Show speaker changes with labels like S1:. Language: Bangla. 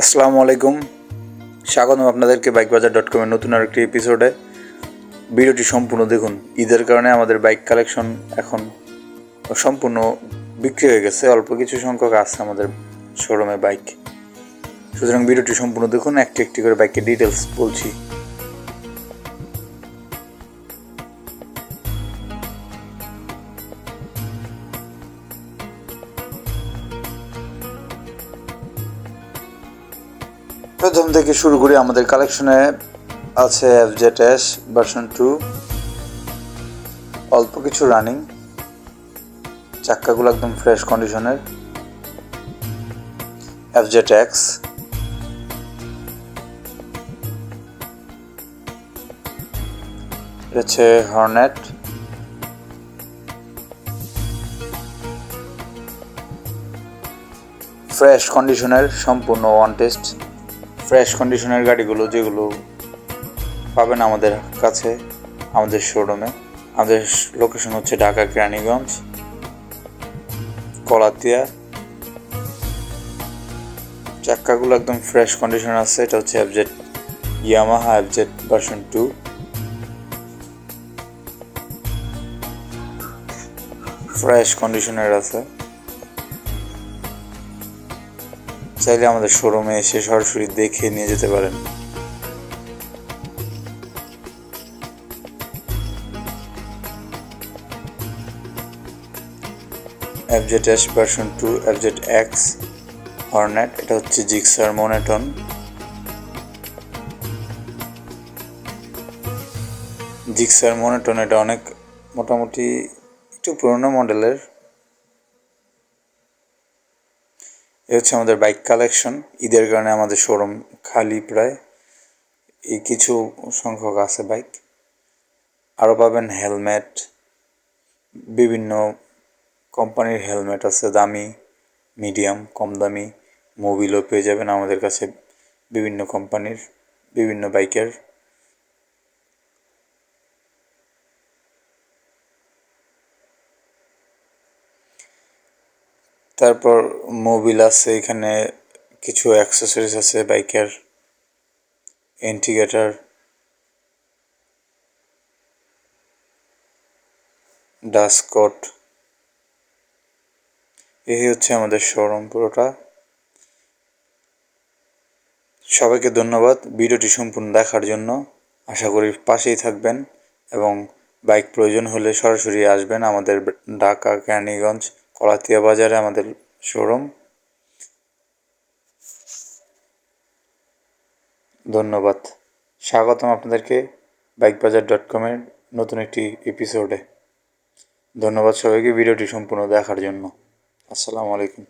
S1: আসসালামু আলাইকুম। স্বাগতম আপনাদেরকে বাইক বাজার ডট কমের নতুন আরেকটি এপিসোডে ভিডিওটি সম্পূর্ণ দেখুন। ঈদের কারণে আমাদের বাইক কালেকশন এখন সম্পূর্ণ বিক্রি হয়ে গেছে। অল্প কিছু সংখ্যক আছে আমাদের শোরুমে বাইক সুতরাং ভিডিওটি সম্পূর্ণ দেখুন। একটি একটি করে বাইকের ডিটেলস বলছি। প্রথম থেকে শুরু করি আমাদের কালেকশনে আছে F Z S version two অল্প কিছু রানিং চাক্কাগুলো একদম ফ্রেশ কন্ডিশনের এফ জেড এক্স হচ্ছে হর্নেট ফ্রেশ কন্ডিশনের সম্পূর্ণ ওয়ান টেস্ট ফ্রেশ কন্ডিশনের গাড়িগুলো যেগুলো পাবেন আমাদের কাছে, আমাদের শোরুমে আমাদের লোকেশন হচ্ছে ঢাকা কেরানীগঞ্জ, কলাতিয়া। চাক্কাগুলো একদম ফ্রেশ কন্ডিশন আছে, এটা হচ্ছে অ্যাবজেট ইয়ামাহা অ্যাবজেট ভার্সন টু ফ্রেশ কন্ডিশনের আছে। চাইলে আমাদের শোরুমে এসে সরাসরি দেখে নিয়ে যেতে পারেন। F Z S version two F Z X Hornet এটা হচ্ছে জিক্সার মনেটন জিক্সার মনেটন এটা অনেক মোটামুটি একটু পুরনো মডেলের এ হচ্ছে আমাদের বাইক কালেকশন ঈদের কারণে আমাদের শোরুম খালি প্রায়। এই কিছু সংখ্যক আছে বাইক আরও পাবেন হেলমেট বিভিন্ন কোম্পানির হেলমেট আছে, দামি মিডিয়াম কম দামি। মোবিলও পেয়ে যাবেন আমাদের কাছে বিভিন্ন কোম্পানির বিভিন্ন বাইকের তারপর মোবিল আছে, এখানে কিছু অ্যাক্সেসরিজ আছে বাইকের ইন্ডিকেটার ডাস্কট এই হচ্ছে আমাদের শোরুম পুরোটা। সবাইকে ধন্যবাদ ভিডিওটি সম্পূর্ণ দেখার জন্য। আশা করি পাশেই থাকবেন এবং বাইক প্রয়োজন হলে সরাসরি আসবেন আমাদের ঢাকা, কেরানীগঞ্জ কলাতিয়া বাজারে আমাদের শোরুম ধন্যবাদ। স্বাগতম আপনাদেরকে বাইক বাজার ডট কমের নতুন একটি এপিসোডে ধন্যবাদ সবাইকে ভিডিওটি সম্পূর্ণ দেখার জন্য। আসসালামু আলাইকুম।